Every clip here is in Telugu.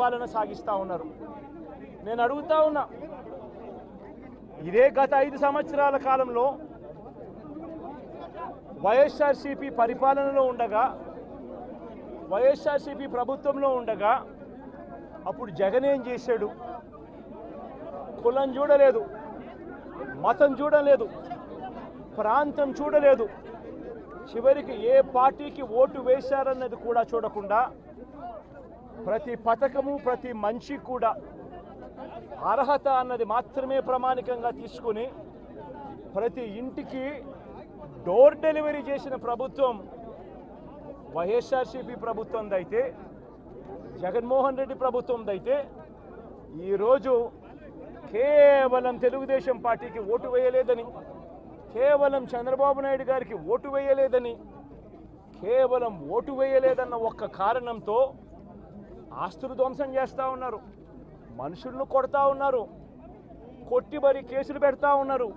పాలన సాగిస్తూ ఉన్నారు. నేను అడుగుతా ఉన్నా ఇదే గత ఐదు సంవత్సరాల కాలంలో వైఎస్ఆర్సీపీ పరిపాలనలో ఉండగా వైఎస్ఆర్సీపీ ప్రభుత్వంలో ఉండగా అప్పుడు జగన్ ఏం చేశాడు? కులం చూడలేదు మతం చూడలేదు ప్రాంతం చూడలేదు. చివరికి ఏ పార్టీకి ఓటు వేశారన్నది కూడా చూడకుండా ప్రతి పథకము ప్రతి మనిషి కూడా అర్హత అన్నది మాత్రమే ప్రామాణికంగా తీసుకుని ప్రతి ఇంటికి డోర్ డెలివరీ చేసిన ప్రభుత్వం వైఎస్ఆర్సీపీ ప్రభుత్వందైతే జగన్మోహన్ రెడ్డి ప్రభుత్వందైతే ఈరోజు కేవలం తెలుగుదేశం పార్టీకి ఓటు వేయలేదని కేవలం చంద్రబాబు నాయుడు గారికి ఓటు వేయలేదని కేవలం ఓటు వేయలేదన్న ఒక్క కారణంతో ఆస్తులు ధ్వంసం చేస్తూ ఉన్నారు. మనుషులను కొడతా ఉన్నారు. కొట్టి మరి కేసులు పెడతా ఉన్నారు.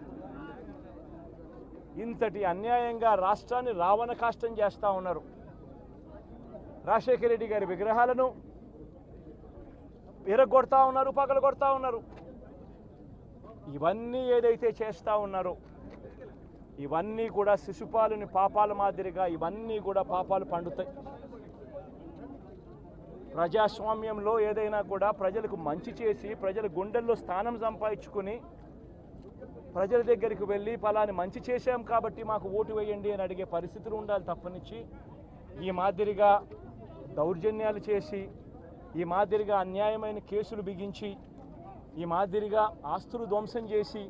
ఇంతటి అన్యాయంగా రాష్ట్రాన్ని రావణ కాష్టం చేస్తూ ఉన్నారు. రాజశేఖర రెడ్డి గారి విగ్రహాలను విరగొడతా ఉన్నారు పగలు కొడతా ఉన్నారు. ఇవన్నీ ఏదైతే చేస్తూ ఉన్నారో ఇవన్నీ కూడా శిశుపాలుని పాపాల మాదిరిగా ఇవన్నీ కూడా పాపాలు పండుతాయి. ప్రజాస్వామ్యంలో ఏదైనా కూడా ప్రజలకు మంచి చేసి ప్రజల గుండెల్లో స్థానం సంపాదించుకుని ప్రజల దగ్గరికి వెళ్ళి ఫలాన్ని మంచి చేశాం కాబట్టి మాకు ఓటు వేయండి అని అడిగే పరిస్థితులు ఉండాలి తప్పనిచ్చి. ఈ మాదిరిగా దౌర్జన్యాలు చేసి ఈ మాదిరిగా అన్యాయమైన కేసులు బిగించి ఈ మాదిరిగా ఆస్తులు ధ్వంసం చేసి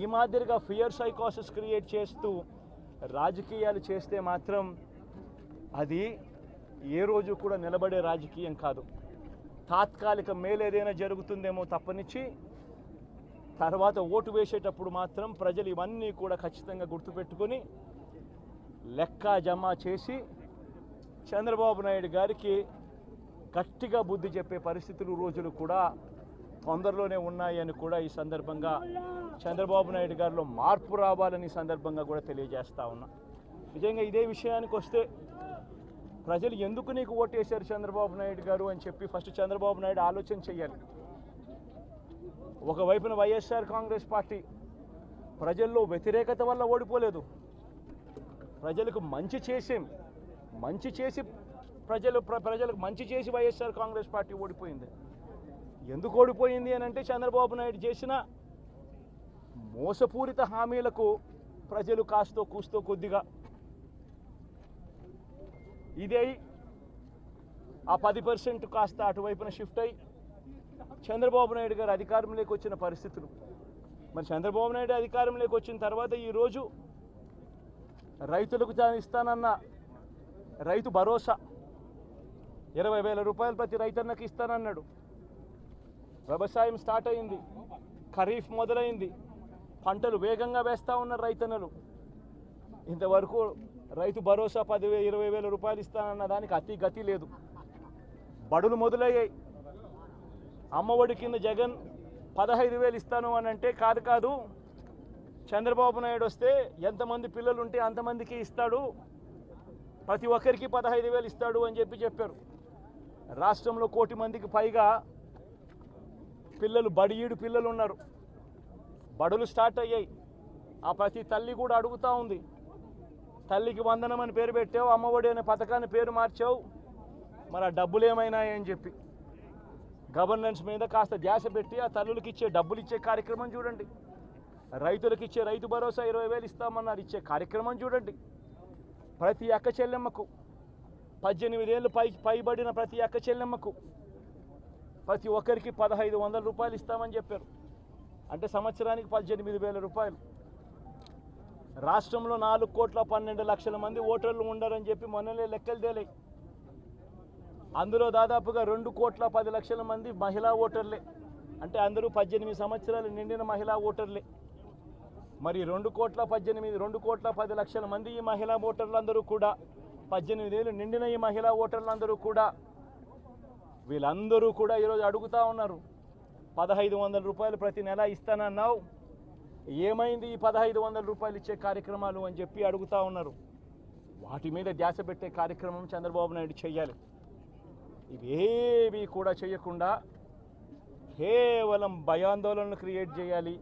ఈ మాదిరిగా ఫియర్ సైకాసిస్ క్రియేట్ చేస్తూ రాజకీయాలు చేస్తే మాత్రం అది ఏ రోజు కూడా నిలబడే రాజకీయం కాదు. తాత్కాలిక మేలు ఏదైనా జరుగుతుందేమో తప్పనిచ్చి తర్వాత ఓటు వేసేటప్పుడు మాత్రం ప్రజలు ఇవన్నీ కూడా ఖచ్చితంగా గుర్తుపెట్టుకొని లెక్క జమ చేసి చంద్రబాబు నాయుడు గారికి గట్టిగా బుద్ధి చెప్పే పరిస్థితులు రోజులు కూడా తొందరలోనే ఉన్నాయని కూడా ఈ సందర్భంగా చంద్రబాబు నాయుడు గారిలో మార్పు రావాలని ఈ సందర్భంగా కూడా తెలియజేస్తా ఉన్నా. నిజంగా ఇదే విషయానికి వస్తే ప్రజలు ఎందుకు నీకు ఓటేశారు చంద్రబాబు నాయుడు గారు అని చెప్పి ఫస్ట్ చంద్రబాబు నాయుడు ఆలోచన చేయాలి. ఒకవైపున వైఎస్ఆర్ కాంగ్రెస్ పార్టీ ప్రజల్లో వ్యతిరేకత వల్ల ఓడిపోలేదు. ప్రజలకు మంచి చేసేం మంచి చేసి ప్రజలు ప్ర- ప్రజలకు మంచి చేసి వైఎస్ఆర్ కాంగ్రెస్ పార్టీ ఓడిపోయింది. ఎందుకు ఓడిపోయింది అని అంటే చంద్రబాబు నాయుడు చేసిన మోసపూరిత హామీలకు ప్రజలు కాస్తో కూస్తో కొద్దిగా ఇదే ఆ పది పర్సెంట్ కాస్త అటువైపున షిఫ్ట్ అయ్యి చంద్రబాబు నాయుడు గారు అధికారంలోకి వచ్చిన పరిస్థితులు. మరి చంద్రబాబు నాయుడు అధికారంలోకి వచ్చిన తర్వాత ఈరోజు రైతులకు దాన్ని ఇస్తానన్న రైతు భరోసా. ఇరవై వేల రూపాయలు ప్రతి రైతన్నకి ఇస్తానన్నాడు. వ్యవసాయం స్టార్ట్ అయింది. ఖరీఫ్ మొదలైంది. పంటలు వేగంగా వేస్తూ ఉన్నారు రైతన్నలు. ఇంతవరకు రైతు భరోసా పదివే ఇరవై వేల రూపాయలు ఇస్తానన్న దానికి అతి గతి లేదు. బడులు మొదలయ్యాయి. అమ్మఒడి కింద జగన్ పదహైదు వేలు ఇస్తాను అని అంటే కాదు కాదు చంద్రబాబు నాయుడు వస్తే ఎంతమంది పిల్లలు ఉంటే అంతమందికి ఇస్తాడు. ప్రతి ఒక్కరికి పదహైదు వేలు ఇస్తాడు అని చెప్పి చెప్పారు. రాష్ట్రంలో కోటి మందికి పైగా పిల్లలు బడియీడు పిల్లలు ఉన్నారు బడులు స్టార్ట్ అయ్యాయి. ఆ ప్రతి తల్లి కూడా అడుగుతూ ఉంది. తల్లికి వందనం అని పేరు పెట్టావు అమ్మఒడి అనే పథకాన్ని పేరు మార్చావు. మరి ఆ డబ్బులు ఏమైనాయని చెప్పి. గవర్నెన్స్ మీద కాస్త ధ్యాస పెట్టి ఆ తల్లులకి ఇచ్చే డబ్బులు ఇచ్చే కార్యక్రమం చూడండి. రైతులకు ఇచ్చే రైతు భరోసా ఇరవై వేలు ఇస్తామన్నారు ఇచ్చే కార్యక్రమం చూడండి. ప్రతి అక్క చెల్లెమ్మకు పద్దెనిమిదేళ్ళు పై పైబడిన ప్రతి అక్క చెల్లెమ్మకు ప్రతి ఒక్కరికి పదహైదు వందల రూపాయలు ఇస్తామని చెప్పారు. అంటే సంవత్సరానికి పద్దెనిమిది వేల రూపాయలు. రాష్ట్రంలో నాలుగు కోట్ల పన్నెండు లక్షల మంది ఓటర్లు ఉండరని చెప్పి మొన్ననే లెక్కలు తేలాయి. అందులో దాదాపుగా రెండు కోట్ల పది లక్షల మంది మహిళా ఓటర్లే. అంటే అందరూ పద్దెనిమిది సంవత్సరాలు నిండిన మహిళా ఓటర్లే. మరి రెండు కోట్ల పద్దెనిమిది రెండు కోట్ల పది లక్షల మంది ఈ మహిళా ఓటర్లందరూ కూడా పద్దెనిమిది ఏళ్ళు నిండిన ఈ మహిళా ఓటర్లందరూ కూడా వీళ్ళందరూ కూడా ఈరోజు అడుగుతా ఉన్నారు. పదహైదు వందల రూపాయలు ప్రతి నెల ఇస్తానన్నావు. ఏమైంది ఈ పదహైదు వందల రూపాయలు ఇచ్చే కార్యక్రమాలు అని చెప్పి అడుగుతా ఉన్నారు. వాటి మీద ధ్యాస పెట్టే కార్యక్రమం చంద్రబాబు నాయుడు చేయాలి ఇవేవి కూడా చేయకుండా కేవలం భయాందోళనలు క్రియేట్ చేయాలి.